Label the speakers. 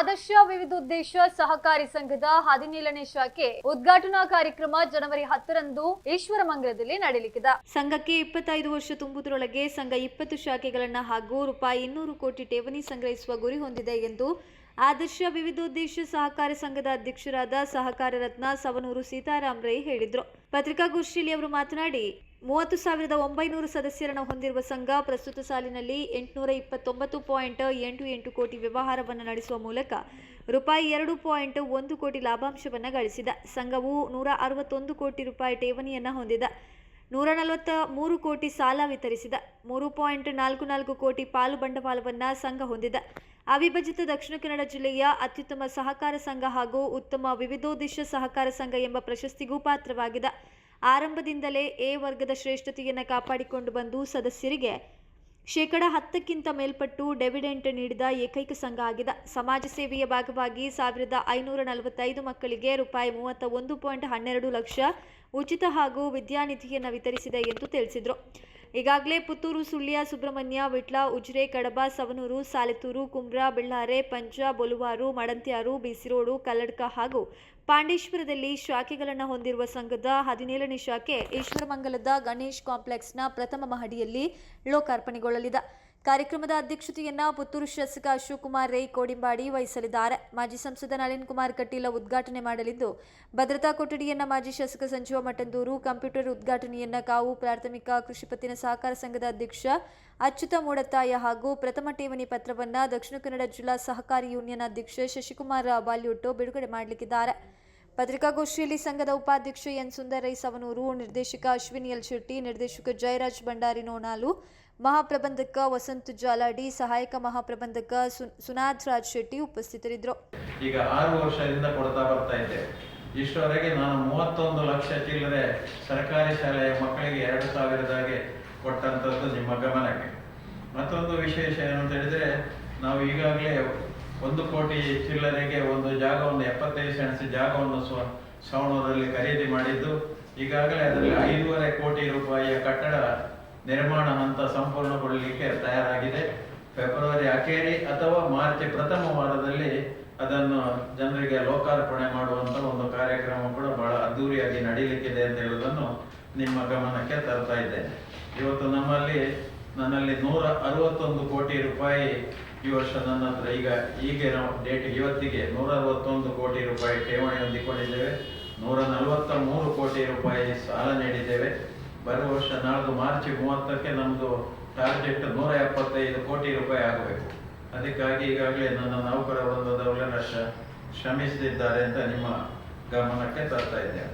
Speaker 1: ಆದರ್ಶ ವಿವಿಧೋದ್ದೇಶ ಸಹಕಾರಿ ಸಂಘದ ಹದಿನೇಳನೇ ಶಾಖೆ ಉದ್ಘಾಟನಾ ಕಾರ್ಯಕ್ರಮ ಜನವರಿ ಹತ್ತರಂದು ಈಶ್ವರಮಂಗಲದಲ್ಲಿ ನಡೆಯಲಿಕ್ಕಿದೆ. ಸಂಘಕ್ಕೆ ಇಪ್ಪತ್ತೈದು ವರ್ಷ ತುಂಬುವುದರೊಳಗೆ ಸಂಘ ಇಪ್ಪತ್ತು ಶಾಖೆಗಳನ್ನು ಹಾಗೂ ರೂಪಾಯಿ ಇನ್ನೂರು ಕೋಟಿ ಠೇವಣಿ ಸಂಗ್ರಹಿಸುವ ಗುರಿ ಹೊಂದಿದೆ ಎಂದು ಆದರ್ಶ ವಿವಿಧೋದ್ದೇಶ ಸಹಕಾರಿ ಸಂಘದ ಅಧ್ಯಕ್ಷರಾದ ಸಹಕಾರ ರತ್ನ ಸವನೂರು ಸೀತಾರಾಮ್ ರೈ ಹೇಳಿದ್ರು. ಪತ್ರಿಕಾಗೋಷ್ಠಿಯಲ್ಲಿ ಅವರು ಮಾತನಾಡಿ ಮೂವತ್ತು ಸಾವಿರದ ಒಂಬೈನೂರು ಸದಸ್ಯರನ್ನು ಹೊಂದಿರುವ ಸಂಘ ಪ್ರಸ್ತುತ ಸಾಲಿನಲ್ಲಿ ಎಂಟುನೂರ ಇಪ್ಪತ್ತೊಂಬತ್ತು ಪಾಯಿಂಟ್ ಎಂಟು ಎಂಟು ಕೋಟಿ ವ್ಯವಹಾರವನ್ನು ನಡೆಸುವ ಮೂಲಕ ರೂಪಾಯಿ ಎರಡು ಪಾಯಿಂಟ್ ಒಂದು ಕೋಟಿ ಲಾಭಾಂಶವನ್ನು ಗಳಿಸಿದ. ಸಂಘವು ನೂರ ಅರವತ್ತೊಂದು ಕೋಟಿ ರೂಪಾಯಿ ಠೇವಣಿಯನ್ನು ಹೊಂದಿದೆ. ನೂರ ನಲವತ್ತ ಮೂರು ಕೋಟಿ ಸಾಲ ವಿತರಿಸಿದ. ಮೂರು ಪಾಯಿಂಟ್ ನಾಲ್ಕು ನಾಲ್ಕು ಕೋಟಿ ಪಾಲು ಬಂಡವಾಳವನ್ನು ಸಂಘ ಹೊಂದಿದೆ. ಅವಿಭಜಿತ ದಕ್ಷಿಣ ಕನ್ನಡ ಜಿಲ್ಲೆಯ ಅತ್ಯುತ್ತಮ ಸಹಕಾರ ಸಂಘ ಹಾಗೂ ಉತ್ತಮ ವಿವಿಧೋದ್ದೇಶ ಸಹಕಾರ ಸಂಘ ಎಂಬ ಪ್ರಶಸ್ತಿಗೂ ಪಾತ್ರವಾಗಿದೆ. ಆರಂಭದಿಂದಲೇ ಎ ವರ್ಗದ ಶ್ರೇಷ್ಠತೆಯನ್ನು ಕಾಪಾಡಿಕೊಂಡು ಬಂದು ಸದಸ್ಯರಿಗೆ ಶೇಕಡ ಹತ್ತಕ್ಕಿಂತ ಮೇಲ್ಪಟ್ಟು ಡೆವಿಡೆಂಟ್ ನೀಡಿದ ಏಕೈಕ ಸಂಘ ಆಗಿದೆ. ಸಮಾಜ ಸೇವೆಯ ಭಾಗವಾಗಿ ಸಾವಿರದ ಐನೂರ ನಲವತ್ತೈದು ಮಕ್ಕಳಿಗೆ ರೂಪಾಯಿ ಮೂವತ್ತ ಒಂದು ಪಾಯಿಂಟ್ ಹನ್ನೆರಡು ಲಕ್ಷ ಉಚಿತ ಹಾಗೂ ವಿದ್ಯಾನಿಧಿಯನ್ನು ವಿತರಿಸಿದೆ ಎಂದು ತಿಳಿಸಿದರು. ಈಗಾಗಲೇ ಪುತ್ತೂರು ಸುಳ್ಯ, ಸುಬ್ರಹ್ಮಣ್ಯ, ವಿಟ್ಲ, ಉಜಿರೆ, ಕಡಬ, ಸವನೂರು ಸಾಲೆತೂರು ಕುಂಬ್ರಾ ಬೆಳ್ಳಾರೆ ಪಂಜ, ಬೊಲುವಾರು, ಮಡಂತ್ಯಾರು, ಬಿಸಿರೋಡು, ಕಲ್ಲಡ್ಕ ಹಾಗೂ ಪಾಂಡೇಶ್ವರದಲ್ಲಿ ಶಾಖೆಗಳನ್ನು ಹೊಂದಿರುವ ಸಂಘದ ಹದಿನೇಳನೇ ಶಾಖೆ ಈಶ್ವರಮಂಗಲದ ಗಣೇಶ್ ಕಾಂಪ್ಲೆಕ್ಸ್ನ ಪ್ರಥಮ ಮಹಡಿಯಲ್ಲಿ ಲೋಕಾರ್ಪಣೆಗೊಳ್ಳಲಿದೆ. ಕಾರ್ಯಕ್ರಮದ ಅಧ್ಯಕ್ಷತೆಯನ್ನ ಪುತ್ತೂರು ಶಾಸಕ ಅಶೋಕ್ ಕುಮಾರ್ ರೈ ಕೋಡಿಂಬಾಡಿ ವಹಿಸಲಿದ್ದಾರೆ. ಮಾಜಿ ಸಂಸದ ನಳಿನ್ ಕುಮಾರ್ ಕಟೀಲ ಉದ್ಘಾಟನೆ ಮಾಡಲಿದ್ದು, ಭದ್ರತಾ ಕೊಠಡಿಯನ್ನ ಮಾಜಿ ಶಾಸಕ ಸಂಜೀವ ಮಠಂದೂರು, ಕಂಪ್ಯೂಟರ್ ಉದ್ಘಾಟನೆಯನ್ನ ಕಾವು ಪ್ರಾಥಮಿಕ ಕೃಷಿ ಪತ್ತಿನ ಸಹಕಾರ ಸಂಘದ ಅಧ್ಯಕ್ಷ ಅಚ್ಯುತ ಮೂಡತ್ತಾಯ ಹಾಗೂ ಪ್ರಥಮ ಠೇವಣಿ ಪತ್ರವನ್ನ ದಕ್ಷಿಣ ಕನ್ನಡ ಜಿಲ್ಲಾ ಸಹಕಾರಿ ಯೂನಿಯನ್ ಅಧ್ಯಕ್ಷ ಶಶಿಕುಮಾರ್ ಬಾಲ್ಯೂಟು ಬಿಡುಗಡೆ ಮಾಡಲಿಕ್ಕಿದ್ದಾರೆ. ಪತ್ರಿಕಾಗೋಷ್ಠಿಯಲ್ಲಿ ಸಂಘದ ಉಪಾಧ್ಯಕ್ಷ ಎನ್ ಸುಂದರ್ ರೈ ಸವನೂರು ನಿರ್ದೇಶಕ ಅಶ್ವಿನಿ ಎಲ್ ಶೆಟ್ಟಿ ನಿರ್ದೇಶಕ ಜಯರಾಜ್ ಭಂಡಾರಿ ನೋನಾಲು ಮಹಾಪ್ರಬಂಧಕ ವಸಂತ ಜಾಲಾಡಿ, ಸಹಾಯಕ ಮಹಾಪ್ರಬಂಧಕ ಸುನಾಥ್ ರಾಜ್ ಶೆಟ್ಟಿ ಉಪಸ್ಥಿತರಿದ್ದರು.
Speaker 2: ಈಗ ಆರು ವರ್ಷದಿಂದ ಕೊಡ್ತಾ ಬರ್ತಾ ಇದೆ ಇಷ್ಟವರೆಗೆ ನಾನು ಮೂವತ್ತೊಂದು ಲಕ್ಷ ಚಿಲ್ಲರೆ ಸರ್ಕಾರಿ ಶಾಲೆಯ ಮಕ್ಕಳಿಗೆ ಎರಡು ಸಾವಿರದಾಗೆ ಕೊಟ್ಟಂಥದ್ದು ನಿಮ್ಮ ಗಮನಕ್ಕೆ. ಮತ್ತೊಂದು ವಿಶೇಷ ಏನು ಅಂತ ಹೇಳಿದ್ರೆ, ನಾವು ಈಗಾಗಲೇ ಒಂದು ಕೋಟಿ ಚಿಲ್ಲರೆಗೆ ಒಂದು ಜಾಗವನ್ನು, ಎಪ್ಪತ್ತೈದು ಸೆಣಸು ಜಾಗವನ್ನು ಸ್ವ ಸವಣದಲ್ಲಿ ಖರೀದಿ ಮಾಡಿದ್ದು, ಈಗಾಗಲೇ ಅದರಲ್ಲಿ ಐದೂವರೆ ಕೋಟಿ ರೂಪಾಯಿಯ ಕಟ್ಟಡ ನಿರ್ಮಾಣ ಹಂತ ಸಂಪೂರ್ಣಗೊಳ್ಳಲಿಕ್ಕೆ ತಯಾರಾಗಿದೆ. ಫೆಬ್ರವರಿ ಅಖೇರಿ ಅಥವಾ ಮಾರ್ಚ್ ಪ್ರಥಮ ವಾರದಲ್ಲಿ ಅದನ್ನು ಜನರಿಗೆ ಲೋಕಾರ್ಪಣೆ ಮಾಡುವಂತ ಒಂದು ಕಾರ್ಯಕ್ರಮ ಕೂಡ ಬಹಳ ಅದ್ದೂರಿಯಾಗಿ ನಡೀಲಿಕ್ಕಿದೆ ಅಂತ ಹೇಳುವುದನ್ನು ನಿಮ್ಮ ಗಮನಕ್ಕೆ ತರ್ತಾ ಇದ್ದೇನೆ. ಇವತ್ತು ನಮ್ಮಲ್ಲಿ, ನನ್ನಲ್ಲಿ ನೂರ ಅರವತ್ತೊಂದು ಕೋಟಿ ರೂಪಾಯಿ ಈ ವರ್ಷ ನನ್ನ ಹತ್ರ. ಈಗ ಈಗಿನ ಡೇಟ್ ಇವತ್ತಿಗೆ ನೂರ ಅರವತ್ತೊಂದು ಕೋಟಿ ರೂಪಾಯಿ ಠೇವಣಿ ಹೊಂದಿಕೊಂಡಿದ್ದೇವೆ. ನೂರ ನಲವತ್ತ ಮೂರು ಕೋಟಿ ರೂಪಾಯಿ ಸಾಲ ನೀಡಿದ್ದೇವೆ. ಬರುವ ವರ್ಷ ನಾಳ್ದು ಮಾರ್ಚ್ ಮೂವತ್ತಕ್ಕೆ ನಮ್ಮದು ಟಾರ್ಗೆಟ್ ನೂರ ಎಪ್ಪತ್ತೈದು ಕೋಟಿ ರೂಪಾಯಿ ಆಗಬೇಕು. ಅದಕ್ಕಾಗಿ ಈಗಾಗಲೇ ನನ್ನ ನೌಕರ ವೃಂದದವರೆಲ್ಲ ಶ್ರ ಶ್ರಮಿಸುತ್ತಿದ್ದಾರೆ ಅಂತ ನಿಮ್ಮ ಗಮನಕ್ಕೆ ತರ್ತಾ ಇದ್ದೇನೆ.